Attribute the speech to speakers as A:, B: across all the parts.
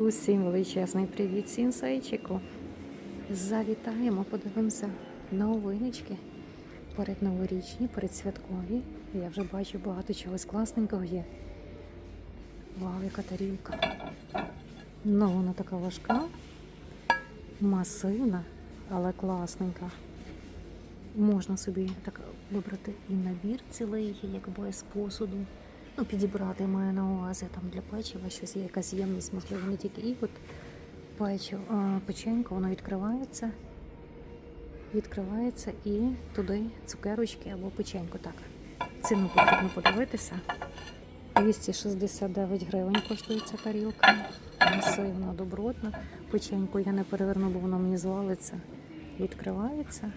A: Усім величезний привіт сінсайчику. Завітаємо, подивимося новиночки перед новорічні, перед святкові. Я вже бачу багато чогось класненького є. Вау, яка тарілка. Ну, вона така важка, масивна, але класненька. Можна собі так вибрати і набір цілий, якби з посуду. Ну, підібрати маю на увазі там для печива, щось є якась ємність, можливо, не тільки і от печиво, а, печенько, воно відкривається, відкривається і туди цукерочки або печенько. Так, ціну потрібно подивитися. 269 гривень коштує ця тарілка. Масивна, добротна. Печенько я не переверну, бо воно мені звалиться. Відкривається.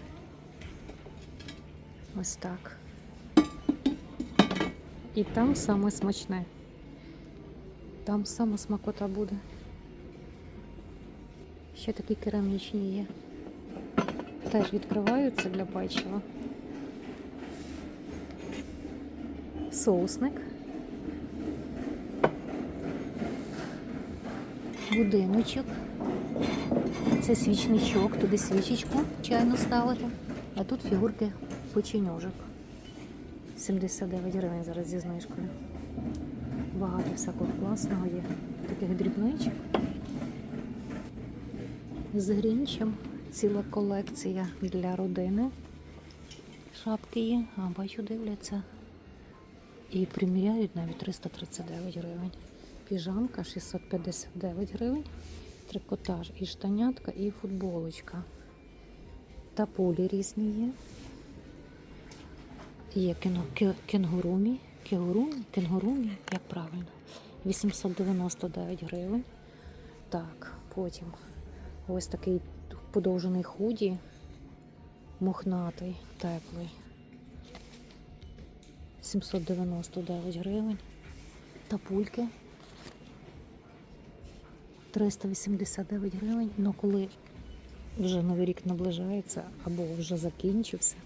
A: Ось так. І там саме смачне. Там саме смакота буде. Ще такі керамічні є. Теж відкриваються для печива. Соусник. Будиночок. Це свічничок, туди свічечку чайну ставити. А тут фігурки печеньожок. 79 гривень зараз зі знижкою. Багато всякого класного є. Таких дрібничок. З грінчем ціла колекція для родини. Шапки є, а бачу, дивляться. І приміряють навіть 339 гривень. Піжамка 659 гривень. Трикотаж і штанятка, і футболочка. Та полі різні є. Є кіно, ке- кенгурумі, кенгурумі, кенгурумі, як правильно, 899 гривень. Так, потім ось такий подовжений худі, мохнатий, теплий. 799 гривень. Тапульки 389 гривень. Ну коли вже новий рік наближається або вже закінчився,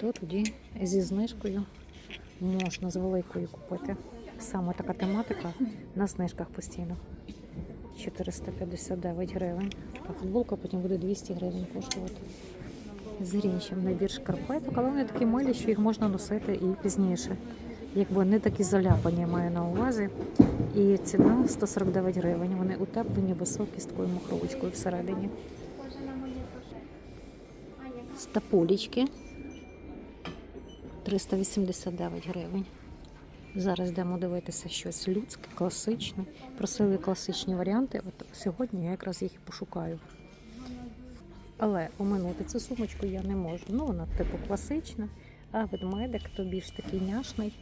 A: то тоді зі знижкою можна з великою купити. Саме така тематика на знижках постійно. 459 гривень. Така футболка потім буде 200 гривень коштувати. З грінчем набір шкарпеток, але вони такі милі, що їх можна носити і пізніше. Якби не такі заляпані, маю на увазі. І ціна 149 гривень. Вони утеплені, високі з такою махровочкою всередині. Стапулічки 389 гривень. Зараз йдемо дивитися щось людське, класичне. Просили класичні варіанти. От сьогодні я якраз їх і пошукаю. Але оминути цю сумочку я не можу. Ну, вона типу класична, а ведмедик то більш такий няшний.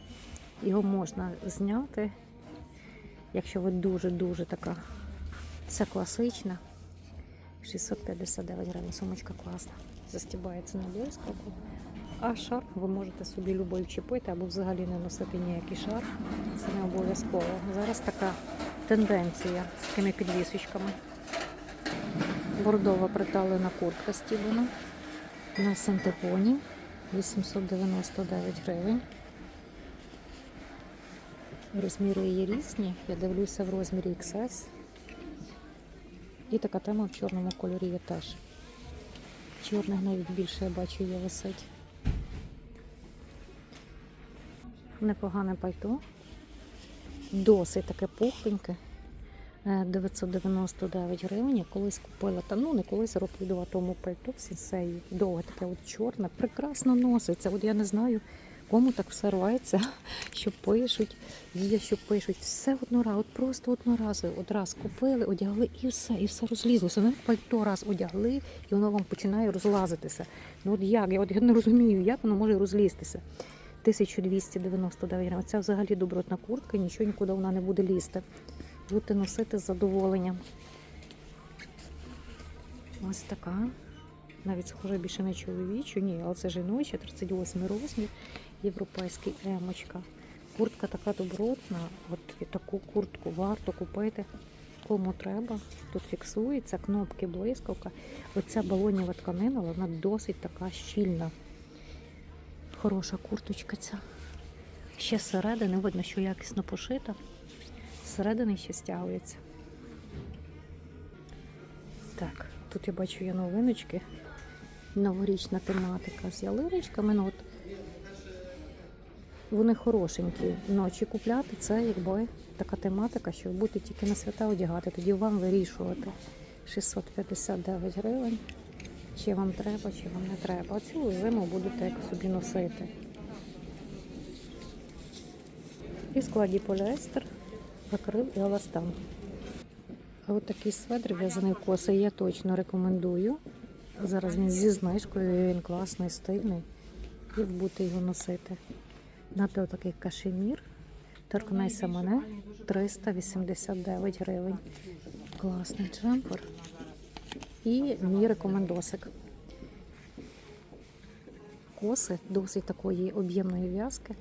A: Його можна зняти, якщо ви дуже-дуже така вся класична. 659 гривень. Сумочка класна. Застібається на блискавку. А шарф ви можете собі любий вчепити або взагалі не носити ніякий шарф. Це не обов'язково. Зараз така тенденція з такими підвісочками. Бордова приталена куртка стібана на синтепоні 899 гривень. Розміри її різні. Я дивлюся в розмірі XS. І така тема в чорному кольорі є теж. Чорних навіть більше я бачу є висить. Непогане пальто. Досить таке пухленьке. Е, 999 гривень. Я колись купила, та ну не колись роблю два тому пальто в сенсеї. Довге таке от чорне, прекрасно носиться. От я не знаю, кому так все рветься, що пишуть, є, що пишуть. Все одноразово, от просто одноразово. От раз купили, одягли і все, і все розлізлося. Ну, пальто раз одягли, і воно вам починає розлазитися. Ну от як? Я от я не розумію, як воно може розлізтися. 1299 гривень. Це взагалі добротна куртка, нічого нікуди вона не буде лізти. Будете носити з задоволенням. Ось така. Навіть схоже більше на чоловічу. Ні, але це жіноча, 38 розмір, європейський емочка. Куртка така добротна. От таку куртку варто купити. Кому треба. Тут фіксується, кнопки, блискавка. Оця балонєва тканина, вона досить така щільна. Хороша курточка ця. Ще зсередини видно, що якісно пошита. Зсередини ще стягується. Так, тут я бачу є новиночки. Новорічна тематика з ялиночками. Ну, от вони хорошенькі. Ночі купляти це якби така тематика, що ви будете тільки на свята одягати, тоді вам вирішувати 659 гривень. Чи вам треба, чи вам не треба. А цілу зиму будете собі носити. І складі поліестер, акрил і еластан. А от такий сведр в'язаний в коси я точно рекомендую. Зараз він зі знижкою, він класний, стильний. І будете його носити. Нато такий кашемір. Торкнайся мене 389 гривень. Класний джемпер. І мій рекомендосик. Коси досить такої об'ємної в'язки.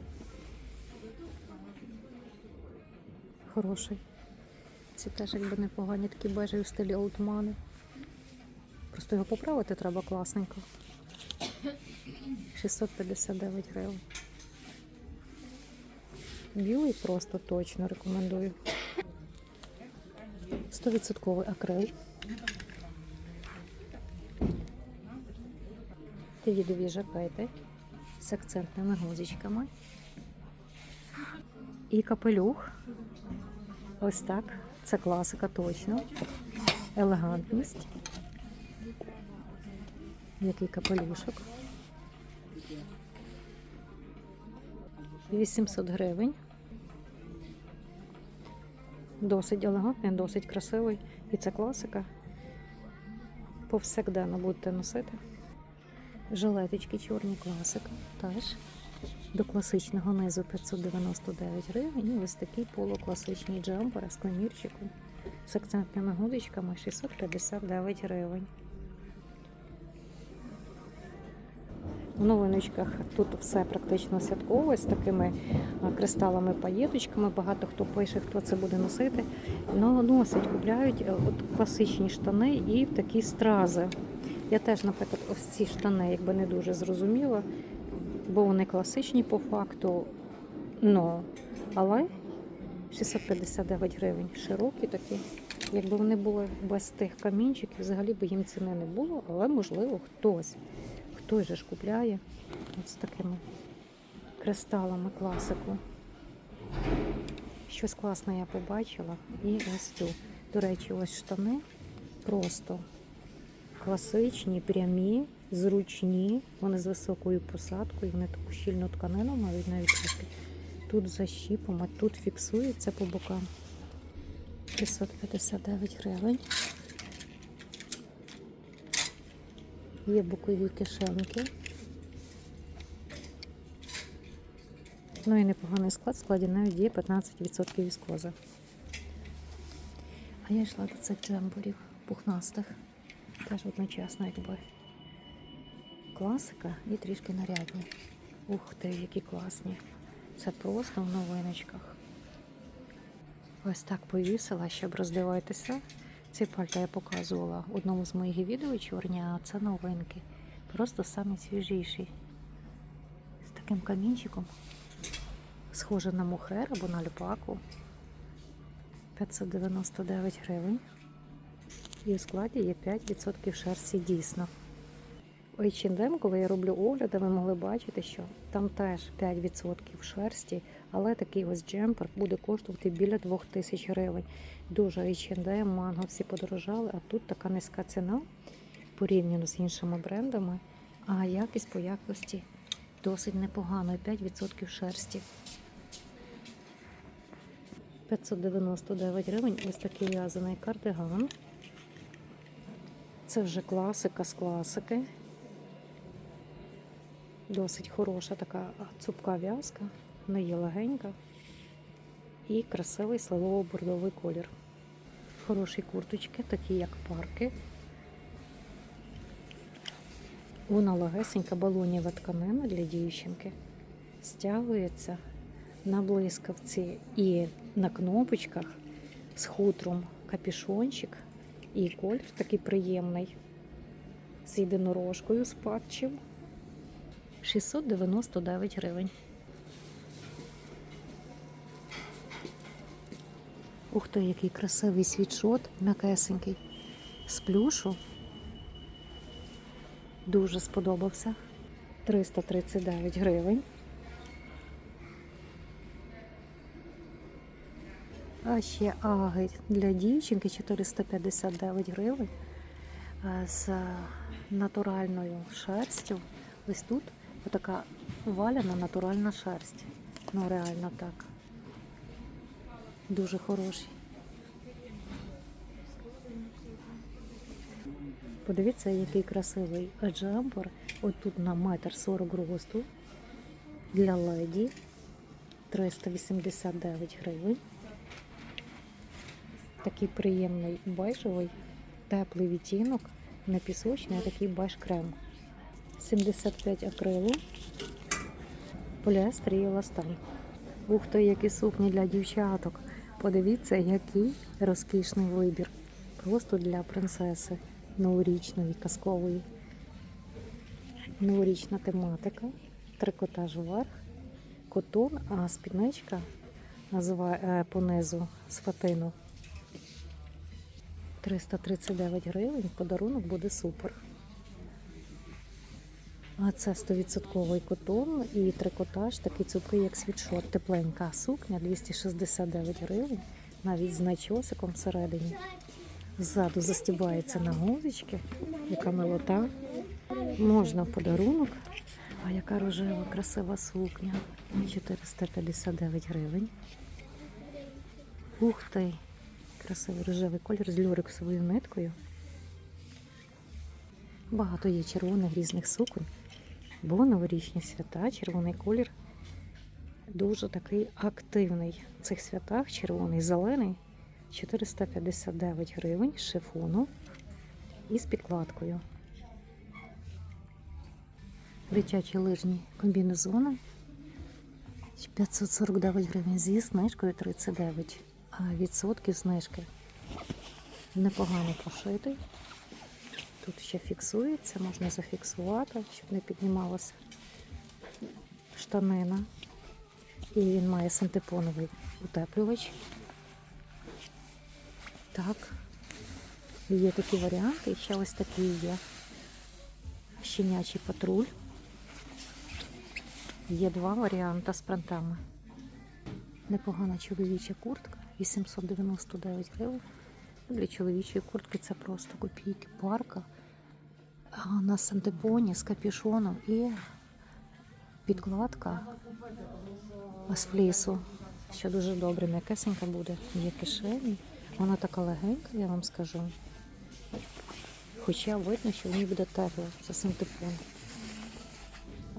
A: Хороший. Ці теж якби непогані такі бежеві в стилі олдмани. Просто його поправити треба класненько. 659 гривень. Білий просто точно рекомендую. 100% акрил. Твідові жакети з акцентними гузичками. І капелюх. Ось так. Це класика точно. Елегантність. Який капелюшок. 800 гривень. Досить елегантний, досить красивий. І це класика. Повсякденно будете носити. Жилеточки чорні класика теж. До класичного низу 599 гривень. І ось такий полукласичний джемпер з комірчиком з акцентними гудочками 659 гривень. В новиночках тут все практично святкове з такими кристалами, паєточками. Багато хто пише, хто це буде носити. Ну, носять, купляють е, от класичні штани і такі стрази. Я теж, наприклад, ось ці штани якби не дуже зрозуміла, бо вони класичні по факту. Ну, але 659 гривень. Широкі такі. Якби вони були без тих камінчиків, взагалі би їм ціни не було, але можливо хтось. Хтось же ж купляє от з такими кристалами класику. Щось класне я побачила. І ось цю. До речі, ось штани просто класичні, прямі, зручні. Вони з високою посадкою, вони таку щільну тканину мають навіть трішки. Тут защіпом, а тут фіксується по бокам. 659 гривень. Є бокові кишеньки. Ну і непоганий склад, в складі навіть є 15% віскоза. А я йшла до цих джембурів пухнастих. Теж одночасно якби класика і трішки нарядні. Ух ти, які класні. Це просто в новиночках. Ось так повісила, щоб роздивитися. Ці пальта я показувала в одному з моїх відео чорні, а це новинки. Просто самі свіжіші. З таким камінчиком. Схоже на мухер або на альпаку. 599 гривень. І у складі є 5% шерсті дійсно. У H&M, коли я роблю огляди, ви могли бачити, що там теж 5% шерсті, але такий ось джемпер буде коштувати біля 2000 гривень. Дуже H&M, манго всі подорожали, а тут така низька ціна порівняно з іншими брендами, а якість по якості досить непогано, 5% шерсті. 599 гривень ось такий в'язаний кардиган. Це вже класика з класики. Досить хороша така цупка в'язка, не є легенька і красивий сливово-бордовий колір. Хороші курточки, такі як парки. Вона легесенька балоніва тканина для дівчинки. Стягується на блискавці і на кнопочках з хутром капішончик. І колір такий приємний. З єдинорожкою з патчем. 699 гривень. Ух ти, який красивий світшот, м'якесенький. з плюшу. Дуже сподобався. 339 гривень. Ще аги для дівчинки 459 гривень е, з натуральною шерстю. Ось тут така валяна натуральна шерсть. Ну реально так. Дуже хороший. Подивіться, який красивий джемпер. От тут на метр 40 росту для леді 389 гривень. Такий приємний бежевий, теплий відтінок, не пісочний, такий беж крем. 75 акрилу, поліестер і еластан. Ух ти, які сукні для дівчаток. Подивіться, який розкішний вибір. Просто для принцеси новорічної, казкової. Новорічна тематика, трикотаж вверх, котон, а спідничка називає е, понизу з фатину. 339 гривень, подарунок буде супер. А це 100% котон і трикотаж, такий цупкий, як світшот, тепленька сукня 269 гривень, навіть з начосиком всередині. Ззаду застібається на гузички, яка милота. Можна подарунок. А яка рожева, красива сукня. 459 гривень. Ух ти! Красивий рожевий колір з люрексовою ниткою. Багато є червоних різних суконь. Бо новорічні свята, червоний колір дуже такий активний. В цих святах червоний, зелений 459 гривень шифону і з підкладкою. Дитячі лижні комбінезони 549 гривень зі знижкою 39 відсотків знижки. Непогано пошитий. Тут ще фіксується, можна зафіксувати, щоб не піднімалася штанина. І він має синтепоновий утеплювач. Так, є такі варіанти, і ще ось такі є. Щенячий патруль. Є два варіанти з принтами. Непогана чоловіча куртка, 899 гривень. Для чоловічої куртки це просто копійки парка. На сантепоні з капюшоном і підкладка з флісу, що дуже добре, м'якесенька буде, є кишені. Вона така легенька, я вам скажу. Хоча видно, що в ній буде тепло, це синтепон.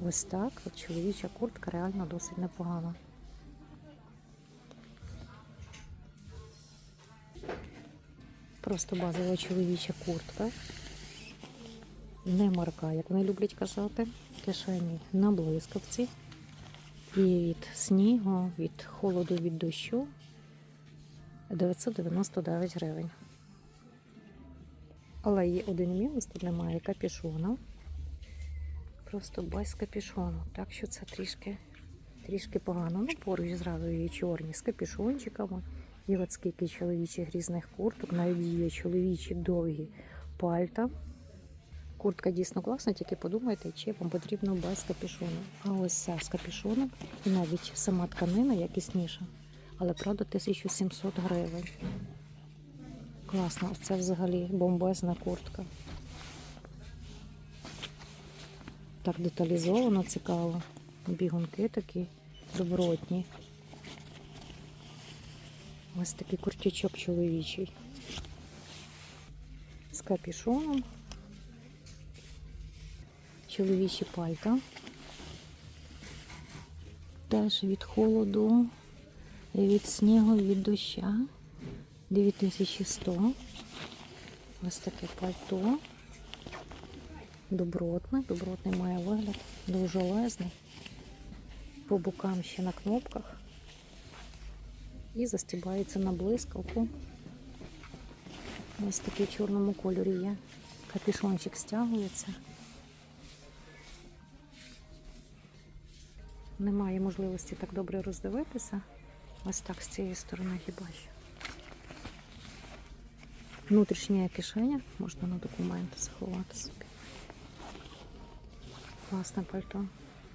A: Ось так, чоловіча куртка реально досить непогана. Просто базова чоловіча куртка. Не марка, як вони люблять казати. Кишені на блискавці. І від снігу, від холоду, від дощу 999 гривень. Але є один мінус, тут немає капюшона. Просто без капюшону. Так що це трішки, трішки погано. Ну, поруч зразу є чорні з капюшончиками. І от скільки чоловічих різних курток, навіть є чоловічі довгі пальта. Куртка дійсно класна, тільки подумайте, чи вам потрібно без капюшону. А ось ця з капюшоном і навіть сама тканина якісніша. Але правда 1700 гривень. Класно, ось це взагалі бомбезна куртка. Так деталізовано, цікаво. Бігунки такі добротні. Ось такий куртячок чоловічий. З капюшоном. Чоловічі пальта. Теж від холоду, від снігу, від доща. 9100. Ось таке пальто. Добротне, добротний має вигляд, дуже лезний. По бокам ще на кнопках. І застібається на блискавку. Ось такий в чорному кольорі є. Капюшончик стягується. Немає можливості так добре роздивитися. Ось так з цієї сторони хіба що. Внутрішня кишеня, можна на документи заховати собі. Класне пальто.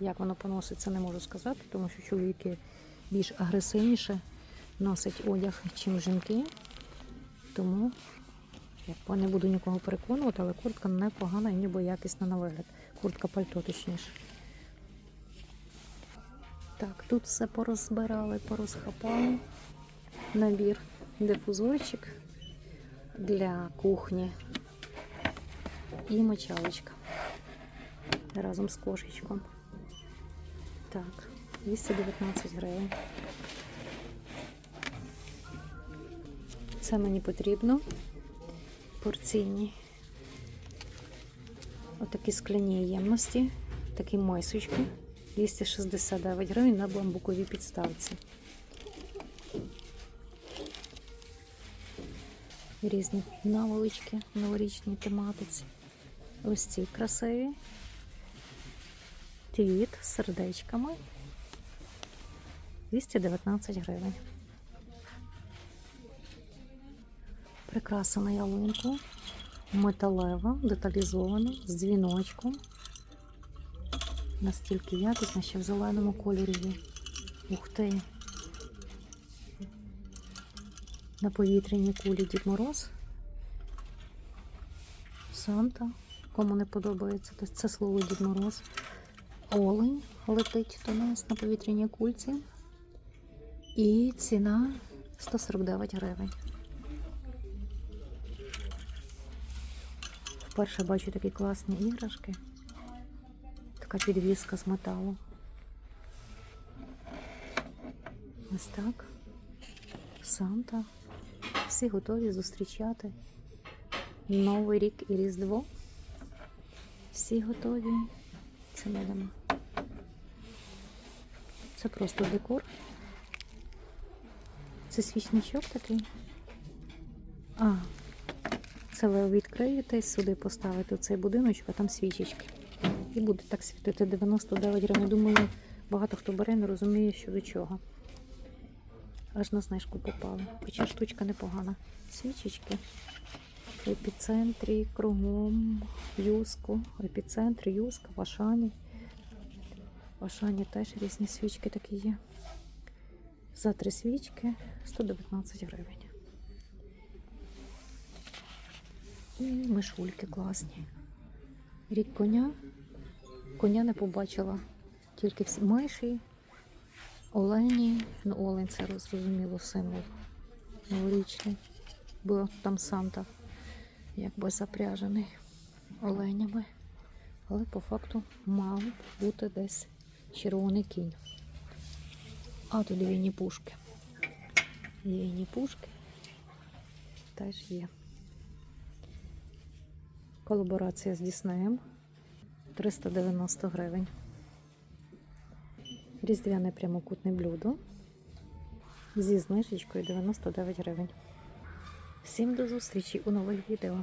A: Як воно поноситься, не можу сказати, тому що чоловіки більш агресивніше носять одяг, ніж жінки. Тому я не буду нікого переконувати, але куртка непогана і ніби якісна на вигляд. Куртка пальто точніше. Так, тут все порозбирали, порозхапали. Набір дифузорчик для кухні і мочалочка разом з кошечком. Так, 219 гривень. Це мені потрібно. Порційні. Отакі скляні ємності, такі майсочки. 269 гривень на бамбуковій підставці. Різні наволочки в новорічній тематиці. Ось ці красиві. Твіт з сердечками. 219 гривень. Прикраса на ялинку. Металева, деталізована, з дзвіночком. Настільки якісна, ще в зеленому кольорі є. Ух ти. На повітряній кулі Дід Мороз. Санта. Кому не подобається, то це слово Дід Мороз. Олень летить до нас на повітряній кульці. І ціна 149 гривень. Вперше бачу такі класні іграшки. Така підвіска з металу. Ось так. Санта. Всі готові зустрічати Новий рік і Різдво. Всі готові. Це будемо. Це просто декор. Це свічничок такий. А, це ви відкриєте, сюди поставите цей будиночок, а там свічечки. І буде так світити 99 гривень. Думаю, багато хто бере, не розуміє, що до чого. Аж на знижку попали. Хоча штучка непогана. Свічечки. В епіцентрі, кругом, юску, епіцентр, юска, в Ашані. В Ашані теж різні свічки такі є. За три свічки 119 гривень. Мишульки класні. Рік коня. Коня не побачила. Тільки всі миші, олені. Ну, олень це зрозуміло символ новорічний. Бо там Санта якби запряжений оленями. Але по факту мав бути десь червоний кінь. А тут війні пушки. Війні пушки теж є. Колаборація з Діснеєм 390 гривень. Різдвяне прямокутне блюдо зі знижечкою 99 гривень. Всім до зустрічі у нових відео.